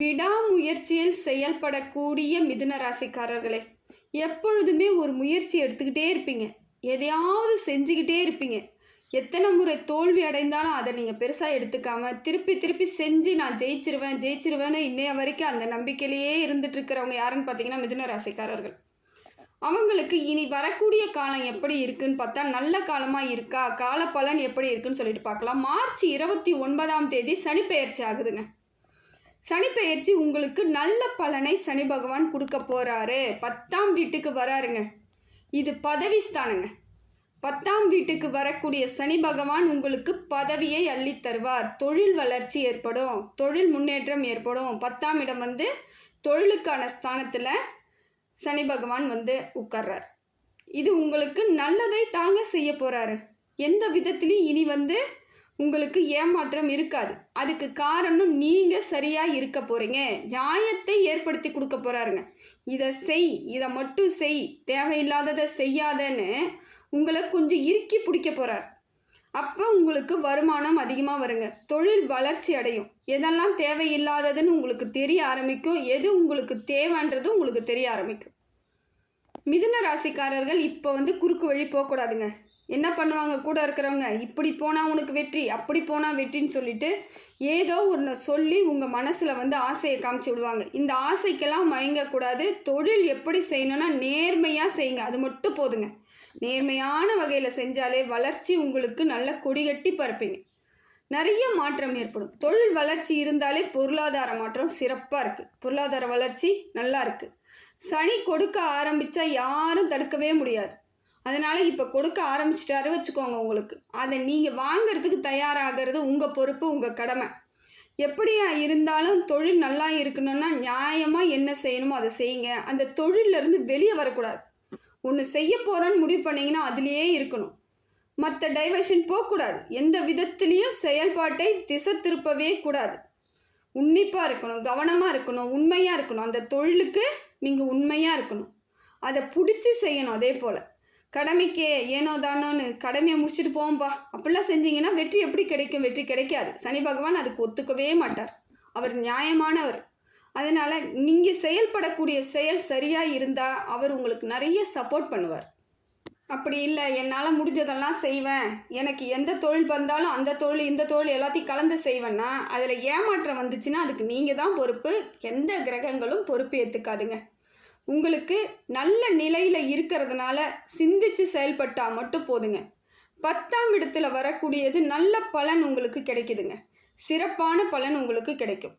விடாமுயற்சியில் செயல்படக்கூடிய மிதுன ராசிக்காரர்களே எப்பொழுதுமே ஒரு முயற்சி எடுத்துக்கிட்டே இருப்பீங்க. எதையாவது செஞ்சுக்கிட்டே இருப்பீங்க. எத்தனை முறை தோல்வி அடைந்தாலும் அதை நீங்கள் பெருசாக எடுத்துக்காம திருப்பி திருப்பி செஞ்சு நான் ஜெயிச்சிருவேன் ஜெயிச்சிருவேன்னு இன்னைய வரைக்கும் அந்த நம்பிக்கையிலேயே இருந்துட்டு இருக்கிறவங்க யாருன்னு பார்த்தீங்கன்னா மிதுன ராசிக்காரர்கள் அவங்களுக்கு இனி வரக்கூடிய காலம் எப்படி இருக்குன்னு பார்த்தா நல்ல காலமாக இருக்கா கால பலன் எப்படி இருக்குன்னு சொல்லிட்டு பார்க்கலாம். மார்ச் இருபத்தி ஒன்பதாம் தேதி சனிப்பெயர்ச்சி ஆகுதுங்க. சனிப்பெயர்ச்சி உங்களுக்கு நல்ல பலனை சனி பகவான் கொடுக்க போகிறாரு பத்தாம் வீட்டுக்கு வராருங்க. இது பதவி ஸ்தானங்க. பத்தாம் வீட்டுக்கு வரக்கூடிய சனி பகவான் உங்களுக்கு பதவியை அள்ளி தருவார். தொழில் வளர்ச்சி ஏற்படும். தொழில் முன்னேற்றம் ஏற்படும். பத்தாம் இடம் வந்து தொழிலுக்கான ஸ்தானத்தில் சனி பகவான் வந்து உட்கார்றார். இது உங்களுக்கு நல்லதை தாங்க செய்ய போகிறாரு எந்த விதத்துலையும் இனி வந்து உங்களுக்கு ஏமாற்றம் இருக்காது. அதுக்கு காரணம் நீங்கள் சரியாக இருக்க போகிறீங்க நியாயத்தை ஏற்படுத்தி கொடுக்க போகிறாருங்க இதை செய் இதை மட்டும் செய் தேவையில்லாததை செய்யாதன்னு உங்களை கொஞ்சம் இறுக்கி பிடிக்க போகிறார் அப்போ உங்களுக்கு வருமானம் அதிகமாக வருங்க. தொழில் வளர்ச்சி அடையும். எதெல்லாம் தேவையில்லாததுன்னு உங்களுக்கு தெரிய ஆரம்பிக்கும். எது உங்களுக்கு தேவைன்றது உங்களுக்கு தெரிய ஆரம்பிக்கும். மிதுன ராசிக்காரர்கள் இப்போ வந்து குறுக்கு வழி போகக்கூடாதுங்க. என்ன பண்ணுவாங்க? கூட இருக்கிறவங்க இப்படி போனால் உனக்கு வெற்றி அப்படி போனால் வெற்றின்னு சொல்லிட்டு ஏதோ ஒன்று சொல்லி உங்கள் மனசில் வந்து ஆசையை காமிச்சு விடுவாங்க. இந்த ஆசைக்கெல்லாம் மயங்கக்கூடாது. தொழில் எப்படி செய்யணும்னா நேர்மையாக செய்யுங்க. அது மட்டும் போதுங்க. நேர்மையான வகையில் செஞ்சாலே வளர்ச்சி உங்களுக்கு நல்ல கொடிகட்டி பரப்பீங்க நிறைய மாற்றம் ஏற்படும். தொழில் வளர்ச்சி இருந்தாலே பொருளாதார மாற்றம் சிறப்பாக இருக்குது பொருளாதார வளர்ச்சி நல்லா இருக்குது சனி கொடுக்க ஆரம்பித்தா யாரும் தடுக்கவே முடியாது. அதனால் இப்போ கொடுக்க ஆரம்பிச்சிட்டாரு வச்சுக்கோங்க உங்களுக்கு. அதை நீங்கள் வாங்கிறதுக்கு தயாராகிறது உங்கள் பொறுப்பு உங்கள் கடமை. எப்படியா இருந்தாலும் தொழில் நல்லா இருக்கணும்னா நியாயமாக என்ன செய்யணுமோ அதை செய்யுங்க. அந்த தொழிலிருந்து வெளியே வரக்கூடாது. ஒன்று செய்ய போகிறோன்னு முடிவு பண்ணிங்கன்னா அதுலேயே இருக்கணும். மற்ற டைவர்ஷன் போகக்கூடாது. எந்த விதத்துலேயும் செயல்பாட்டை திசை திருப்பவே கூடாது. உன்னிப்பாக இருக்கணும் கவனமாக இருக்கணும் உண்மையாக இருக்கணும். அந்த தொழிலுக்கு நீங்கள் உண்மையாக இருக்கணும். அதை பிடிச்சி செய்யணும் அதே போல். கடமைக்கே ஏனோ தானோன்னு கடமையை முடிச்சுட்டு போவோம்பா. அப்படிலாம் செஞ்சீங்கன்னா வெற்றி எப்படி கிடைக்கும்? வெற்றி கிடைக்காது. சனி பகவான் அதுக்கு ஒத்துக்கவே மாட்டார். அவர் நியாயமானவர். அதனால் நீங்கள் செயல்படக்கூடிய செயல் சரியாக இருந்தால் அவர் உங்களுக்கு நிறைய சப்போர்ட் பண்ணுவார். அப்படி இல்லை என்னால் முடிஞ்சதெல்லாம் செய்வேன். எனக்கு எந்த தொழில் வந்தாலும் அந்த தொழில் இந்த தொழில் எல்லாத்தையும் கலந்து செய்வேன்னா அதில் ஏமாற்றம் வந்துச்சுன்னா அதுக்கு நீங்கள் தான் பொறுப்பு. எந்த கிரகங்களும் பொறுப்பு ஏற்றுக்காதுங்க உங்களுக்கு நல்ல நிலையில் இருக்கிறதுனால சிந்திச்சு செயல்பட்டால் மட்டும் போதுங்க. பத்தாம் இடத்துல வரக்கூடியது நல்ல பலன் உங்களுக்கு கிடைக்குதுங்க. சிறப்பான பலன் உங்களுக்கு கிடைக்கும்.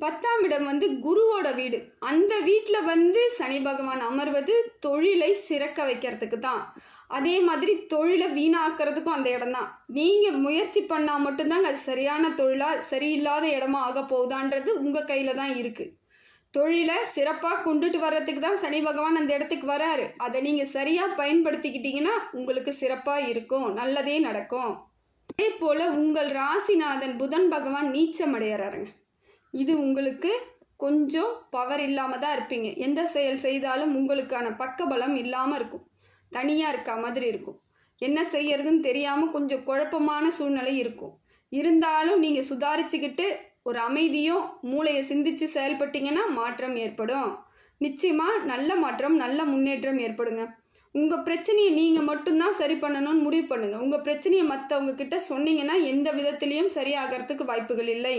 பத்தாம் இடம் வந்து குருவோட வீடு. அந்த வீட்டில் வந்து சனி பகவான் அமர்வது தொழிலை சிறக்க வைக்கிறதுக்கு தான். அதே மாதிரி தொழிலை வீணாக்கிறதுக்கும் அந்த இடம் தான். நீங்கள் முயற்சி பண்ணால் மட்டும்தாங்க அது சரியான தொழிலாக சரியில்லாத இடமா ஆக போகுதான்றது உங்கள் கையில் தான் இருக்குது தொழிலை சிறப்பாக கொண்டுட்டு வர்றதுக்கு தான் சனி பகவான் அந்த இடத்துக்கு வராரு. அதை நீங்கள் சரியாக பயன்படுத்திக்கிட்டீங்கன்னா உங்களுக்கு சிறப்பாக இருக்கும். நல்லதே நடக்கும். அதே போல் உங்கள் ராசிநாதன் புதன் பகவான் நீச்சம் அடையிறாருங்க. இது உங்களுக்கு கொஞ்சம் பவர் இல்லாமல் தான் இருப்பீங்க. எந்த செயல் செய்தாலும் உங்களுக்கான பக்கபலம் இல்லாமல் இருக்கும். தனியாக இருக்கா மாதிரி இருக்கும். என்ன செய்யறதுன்னு தெரியாமல் கொஞ்சம் குழப்பமான சூழ்நிலை இருக்கும். இருந்தாலும் நீங்கள் சுதாரிச்சுக்கிட்டு ஒரு அமைதியும் மூளையை சிந்திச்சு செயல்பட்டீங்கன்னா மாற்றம் ஏற்படும். நிச்சயமாக நல்ல மாற்றம் நல்ல முன்னேற்றம் ஏற்படுங்க. உங்கள் பிரச்சனையை நீங்கள் மட்டும்தான் சரி பண்ணணும்னு முடிவு பண்ணுங்கள் உங்கள் பிரச்சனையை மற்றவங்க கிட்ட சொன்னீங்கன்னா எந்த விதத்துலேயும் சரியாகிறதுக்கு வாய்ப்புகள் இல்லை.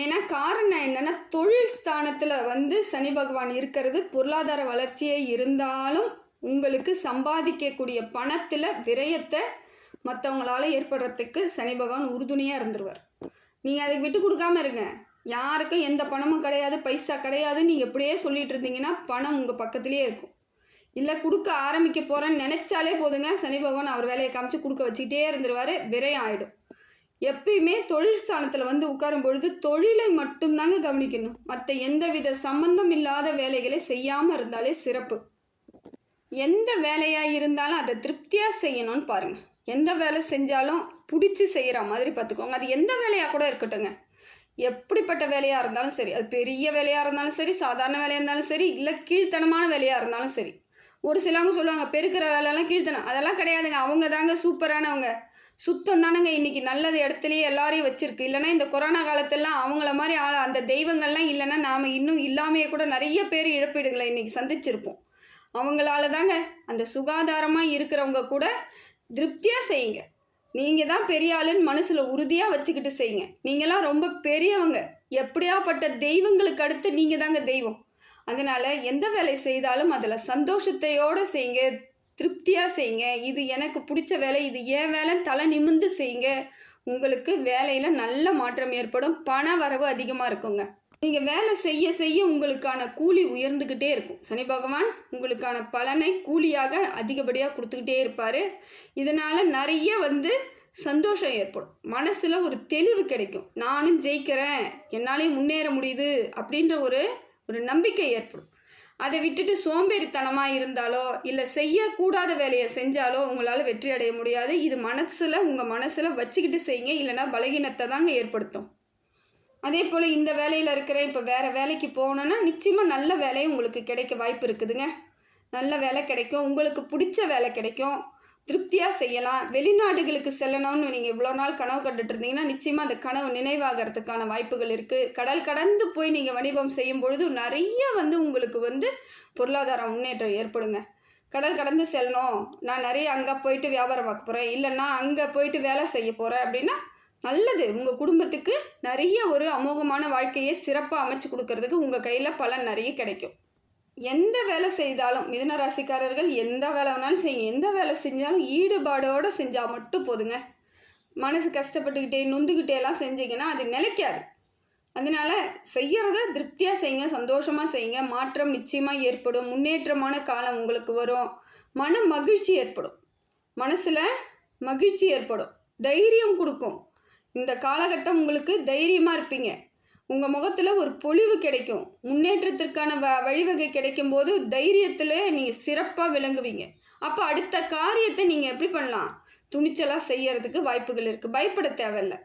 ஏன்னா காரணம் என்னென்னா தொழில் ஸ்தானத்தில் வந்து சனி பகவான் இருக்கிறது பொருளாதார வளர்ச்சியே இருந்தாலும் உங்களுக்கு சம்பாதிக்கக்கூடிய பணத்தில் விரயத்தை மற்றவங்களால ஏற்படுறதுக்கு சனி பகவான் உறுதுணையாக இருந்துருவார். நீங்கள் அதுக்கு விட்டு கொடுக்காம இருங்க. யாருக்கும் எந்த பணமும் கிடையாது பைசா கிடையாது நீங்கள் எப்படியே சொல்லிட்டு இருந்தீங்கன்னா பணம் உங்கள் பக்கத்துலேயே இருக்கும். இல்லை கொடுக்க ஆரம்பிக்க போகிறேன்னு நினச்சாலே போதுங்க. சனி பகவான் அவர் வேலையை காமிச்சு கொடுக்க வச்சுக்கிட்டே இருந்துருவார் விரயம் ஆகிடும் எப்பயுமே தொழில் ஸ்தானத்தில் வந்து உட்காரும் பொழுது தொழிலை மட்டும்தாங்க கவனிக்கணும். மற்ற எந்தவித சம்பந்தம் இல்லாத வேலைகளை செய்யாமல் இருந்தாலே சிறப்பு. எந்த வேலையாக இருந்தாலும் அதை திருப்தியாக செய்யணும்னு பாருங்கள் எந்த வேலை செஞ்சாலும் பிடிச்சி செய்கிற மாதிரி பார்த்துக்கோங்க. அது எந்த வேலையாக கூட இருக்கட்டுங்க எப்படிப்பட்ட வேலையாக இருந்தாலும் சரி அது பெரிய வேலையாக இருந்தாலும் சரி சாதாரண வேலையாக இருந்தாலும் சரி இல்லை கீழ்த்தனமான வேலையாக இருந்தாலும் சரி. ஒரு சிலவங்க சொல்லுவாங்க பெருக்கிற வேலைலாம் கீழ்த்தனம். அதெல்லாம் கிடையாதுங்க. அவங்க தாங்க சூப்பரானவங்க. சுத்தம் தானங்க இன்றைக்கி நல்லது இடத்துலையே எல்லாரையும் வச்சுருக்கு. இல்லைன்னா இந்த கொரோனா காலத்தெல்லாம் அவங்கள மாதிரி ஆள் அந்த தெய்வங்கள்லாம் இல்லைன்னா நாம் இன்னும் இல்லாமையே கூட நிறைய பேர் இழப்பீடுகளை இன்றைக்கி சந்திச்சிருப்போம். அவங்களால தாங்க அந்த சுகாதாரமாக இருக்கிறவங்க கூட திருப்தியாக செய்யுங்க. நீங்கள் தான் பெரிய ஆளுன்னு மனசில் உறுதியாக வச்சுக்கிட்டு செய்யுங்க. நீங்களாம் ரொம்ப பெரியவங்க. எப்படியாப்பட்ட தெய்வங்களுக்கு அடுத்து நீங்கள் தாங்க தெய்வம். அதனால் எந்த வேலை செய்தாலும் அதில் சந்தோஷத்தையோடு செய்யுங்க. திருப்தியாக செய்யுங்க. இது எனக்கு பிடிச்ச வேலை. இது ஏன் வேலைன்னு தலை நிமிர்ந்து செய்யுங்க. உங்களுக்கு வேலையில் நல்ல மாற்றம் ஏற்படும். பண வரவு அதிகமாக இருக்குங்க. நீங்கள் வேலை செய்ய செய்ய உங்களுக்கான கூலி உயர்ந்துக்கிட்டே இருக்கும். சனி பகவான் உங்களுக்கான பலனை கூலியாக அதிகப்படியாக கொடுத்துக்கிட்டே இருப்பார். இதனால் நிறைய வந்து சந்தோஷம் ஏற்படும். மனசில் ஒரு தெளிவு கிடைக்கும். நானும் ஜெயிக்கிறேன். என்னாலையும் முன்னேற முடியுது அப்படின்ற ஒரு ஒரு நம்பிக்கை ஏற்படும். அதை விட்டுட்டு சோம்பேறித்தனமாக இருந்தாலோ இல்லை செய்யக்கூடாத வேலையை செஞ்சாலோ உங்களால் வெற்றி அடைய முடியாது. இது மனசில் உங்கள் மனசில் வச்சுக்கிட்டு செய்யுங்க. இல்லைன்னா பலகீனத்தை தாங்க ஏற்படுத்தும். அதே போல் இந்த வேலையில் இருக்கிறேன் இப்போ வேறு வேலைக்கு போகணுன்னா நிச்சயமாக நல்ல வேலையும் உங்களுக்கு கிடைக்க வாய்ப்பு இருக்குதுங்க. நல்ல வேலை கிடைக்கும் உங்களுக்கு பிடிச்ச வேலை கிடைக்கும். திருப்தியாக செய்யலாம். வெளிநாடுகளுக்கு செல்லணும்னு நீங்கள் இவ்வளோ நாள் கனவு கண்டுட்டு இருந்தீங்கன்னா நிச்சயமாக அந்த கனவு நினைவாகிறதுக்கான வாய்ப்புகள் இருக்குது கடல் கடந்து போய் நீங்கள் வணிபம் செய்யும் பொழுது நிறைய வந்து உங்களுக்கு வந்து பொருளாதார முன்னேற்றம் ஏற்படுங்க. கடல் கடந்து செல்லணும். நான் நிறைய அங்கே போயிட்டு வியாபாரம் பார்க்க போகிறேன் இல்லைன்னா அங்கே போயிட்டு வேலை செய்ய போகிறேன் அப்படின்னா நல்லது. உங்கள் குடும்பத்துக்கு நிறைய ஒரு அமோகமான வாழ்க்கையை சிறப்பாக அமைச்சு கொடுக்கறதுக்கு உங்கள் கையில் பலன் நிறைய கிடைக்கும். எந்த வேலை செய்தாலும் மிதன ராசிக்காரர்கள் எந்த வேலை வேணாலும் செய்யுங்க. எந்த வேலை செஞ்சாலும் ஈடுபாடோடு செஞ்சால் மட்டும் போதுங்க. மனசு கஷ்டப்பட்டுக்கிட்டே நொந்துக்கிட்டே எல்லாம் செஞ்சீங்கன்னா அது நிலைக்காது. அதனால செய்கிறத திருப்தியாக செய்யுங்க சந்தோஷமாக செய்யுங்க. மாற்றம் நிச்சயமாக ஏற்படும். முன்னேற்றமான காலம் உங்களுக்கு வரும். மன மகிழ்ச்சி ஏற்படும். மனசில் மகிழ்ச்சி ஏற்படும். தைரியம் கொடுக்கும். இந்த காலகட்டம் உங்களுக்கு தைரியமாக இருப்பீங்க. உங்கள் முகத்தில் ஒரு பொழிவு கிடைக்கும். முன்னேற்றத்திற்கான வ வழிவகை கிடைக்கும் போது தைரியத்தில் நீங்கள் சிறப்பாக விளங்குவீங்க. அப்போ அடுத்த காரியத்தை நீங்கள் எப்படி பண்ணலாம்? துணிச்சலாக செய்யறதுக்கு வாய்ப்புகள் இருக்குது பயப்பட தேவையில்லை.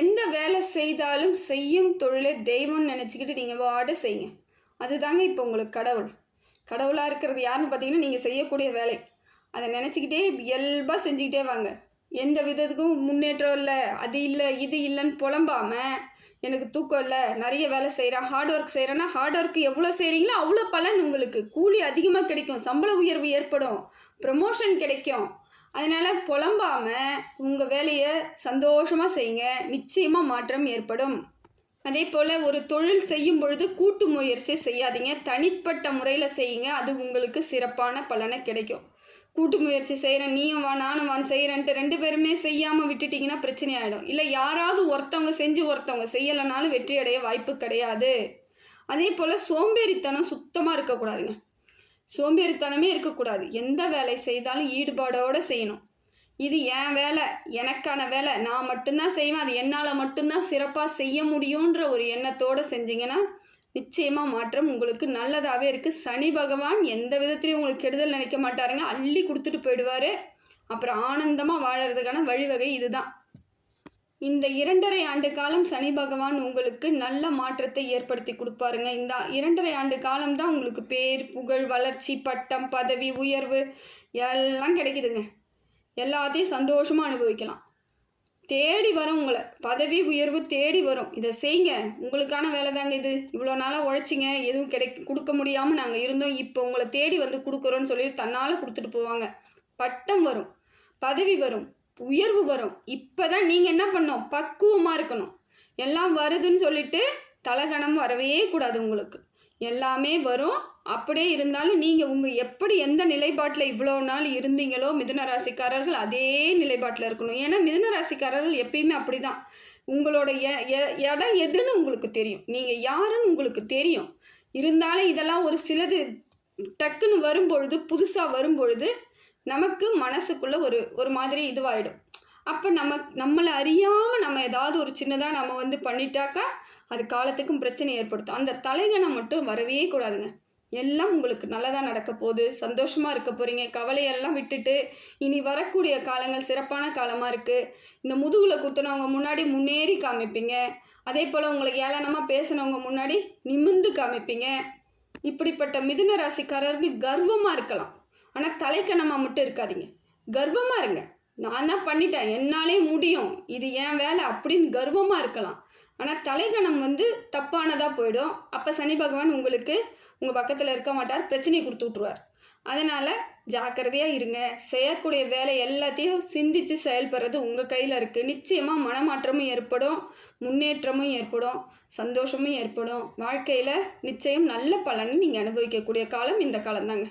எந்த வேலை செய்தாலும் செய்யும் தொழிலை தெய்வம்னு நினச்சிக்கிட்டு நீங்கள் வாட செய்யுங்க. அதுதாங்க இப்போ உங்களுக்கு கடவுள். கடவுளாக இருக்கிறது யாருன்னு பார்த்தீங்கன்னா நீங்கள் செய்யக்கூடிய வேலை. அதை நினச்சிக்கிட்டே இயல்பாக செஞ்சுக்கிட்டே வாங்க. எந்த விதத்துக்கும் முன்னேற்றம் இல்லை அது இல்லை இது இல்லைன்னு புலம்பாமல் எனக்கு தூக்கம் இல்லை. நிறைய வேலை செய்கிறேன் ஹார்ட் ஒர்க் செய்கிறேன்னா ஹார்ட் ஒர்க் எவ்வளோ செய்கிறீங்களோ அவ்வளோ பலன் உங்களுக்கு. கூலி அதிகமாக கிடைக்கும் சம்பள உயர்வு ஏற்படும் ப்ரமோஷன் கிடைக்கும். அதனால் புலம்பாமல் உங்கள் வேலையை சந்தோஷமாக செய்யுங்க நிச்சயமாக மாற்றம் ஏற்படும். அதே போல் ஒரு தொழில் செய்யும் பொழுது கூட்டு முயற்சி செய்யாதீங்க தனிப்பட்ட முறையில் செய்யுங்க அது உங்களுக்கு சிறப்பான பலனை கிடைக்கும். கூட்டு முயற்சி செய்கிறேன் நீயும் வா நானும் வான் செய்கிறேன்ட்டு ரெண்டு பேருமே செய்யாமல் விட்டுட்டிங்கன்னா பிரச்சனை ஆகிடும் இல்லை யாராவது ஒருத்தவங்க செஞ்சு ஒருத்தவங்க செய்யலைனாலும் வெற்றி அடைய வாய்ப்பு கிடையாது. அதே போல் சோம்பேறித்தனம் சுத்தமாக இருக்கக்கூடாதுங்க. சோம்பேறித்தனமே இருக்கக்கூடாது. எந்த வேலை செய்தாலும் ஈடுபாடோடு செய்யணும். இது என் வேலை எனக்கான வேலை நான் மட்டும்தான் செய்வேன் அது என்னால் மட்டும்தான் சிறப்பாக செய்ய முடியுன்ற ஒரு எண்ணத்தோடு செஞ்சிங்கன்னா நிச்சயமாக மாற்றம் உங்களுக்கு நல்லதாகவே இருக்குது சனி பகவான் எந்த விதத்துலையும் உங்களுக்கு கெடுதல் நினைக்க மாட்டாருங்க. அள்ளி கொடுத்துட்டு போயிடுவார். அப்புறம் ஆனந்தமாக வாழறதுக்கான வழிவகை இதுதான். இந்த இரண்டரை ஆண்டு காலம் சனி பகவான் உங்களுக்கு நல்ல மாற்றத்தை ஏற்படுத்தி கொடுப்பாருங்க. இந்த இரண்டரை ஆண்டு காலம் தான் உங்களுக்கு பேர் புகழ் வளர்ச்சி பட்டம் பதவி உயர்வு எல்லாம் கிடைக்குதுங்க. எல்லாத்தையும் சந்தோஷமாக அனுபவிக்கலாம். தேடி வரும் உங்களை. பதவி உயர்வு தேடி வரும். இதை செய்யுங்க. உங்களுக்கான வேலை தாங்க இது. இவ்வளோ நாளாக உழைச்சிங்க. எதுவும் கிடை கொடுக்க முடியாமல் நாங்கள் இருந்தோம். இப்போ உங்களை தேடி வந்து கொடுக்குறோன்னு சொல்லி தன்னால் கொடுத்துட்டு போவாங்க. பட்டம் வரும். பதவி வரும். உயர்வு வரும். இப்போ தான் நீங்கள் என்ன பண்ணோம் பக்குவமாக இருக்கணும். எல்லாம் வருதுன்னு சொல்லிட்டு தலகணம் வரவே கூடாது உங்களுக்கு. எல்லாமே வரும். அப்படியே இருந்தாலும் நீங்கள் உங்கள் எப்படி எந்த நிலைப்பாட்டில் இவ்வளோ நாள் இருந்தீங்களோ மிதுன ராசிக்காரர்கள் அதே நிலைப்பாட்டில் இருக்கணும். ஏன்னா மிதுன ராசிக்காரர்கள் எப்பயுமே அப்படி தான் உங்களோட எ- எ- இடம் எதுன்னு உங்களுக்கு தெரியும். நீங்கள் யாருன்னு உங்களுக்கு தெரியும். இருந்தாலும் இதெல்லாம் ஒரு சிலது டக்குன்னு வரும்பொழுது புதுசாக வரும்பொழுது நமக்கு மனசுக்குள்ளே ஒரு ஒரு மாதிரி இதுவாகிடும் அப்போ நம்ம நம்மளை அறியாமல் நம்ம ஏதாவது ஒரு சின்னதாக நம்ம வந்து பண்ணிட்டாக்கா அது காலத்துக்கும் பிரச்சனை ஏற்படுத்தும். அந்த தலைகணம் மட்டும் வரவே கூடாதுங்க. எல்லாம் உங்களுக்கு நல்லதாக நடக்க போகுது சந்தோஷமாக இருக்க போகிறீங்க கவலையெல்லாம் விட்டுட்டு இனி வரக்கூடிய காலங்கள் சிறப்பான காலமாக இருக்குது இந்த முதுகில் குத்துனவங்க முன்னாடி முன்னேறி காமிப்பீங்க. அதே போல் உங்களுக்கு ஏளனமாக பேசினவங்க முன்னாடி நிமிர்ந்து காமிப்பீங்க. இப்படிப்பட்ட மிதுன ராசிக்காரர்கள் கர்வமாக இருக்கலாம். ஆனால் தலைக்கணமாக மட்டும் இருக்காதீங்க. கர்வமாக இருங்க. நான் தான் பண்ணிட்டேன். என்னாலே முடியும். இது என் வேலை அப்படின்னு கர்வமாக இருக்கலாம். ஆனால் தலைகணம் வந்து தப்பானதாக போயிடும். அப்போ சனி பகவான் உங்களுக்கு உங்கள் பக்கத்தில் இருக்க மாட்டார். பிரச்சனையை கொடுத்து விட்ருவார் அதனால் ஜாக்கிரதையாக இருங்க. செய்யக்கூடிய வேலை எல்லாத்தையும் சிந்திச்சு செயல்படுறது உங்கள் கையில் இருக்குது நிச்சயமாக மனமாற்றமும் ஏற்படும். முன்னேற்றமும் ஏற்படும். சந்தோஷமும் ஏற்படும். வாழ்க்கையில் நிச்சயம் நல்ல பலனை நீங்கள் அனுபவிக்கக்கூடிய காலம் இந்த காலம்தாங்க.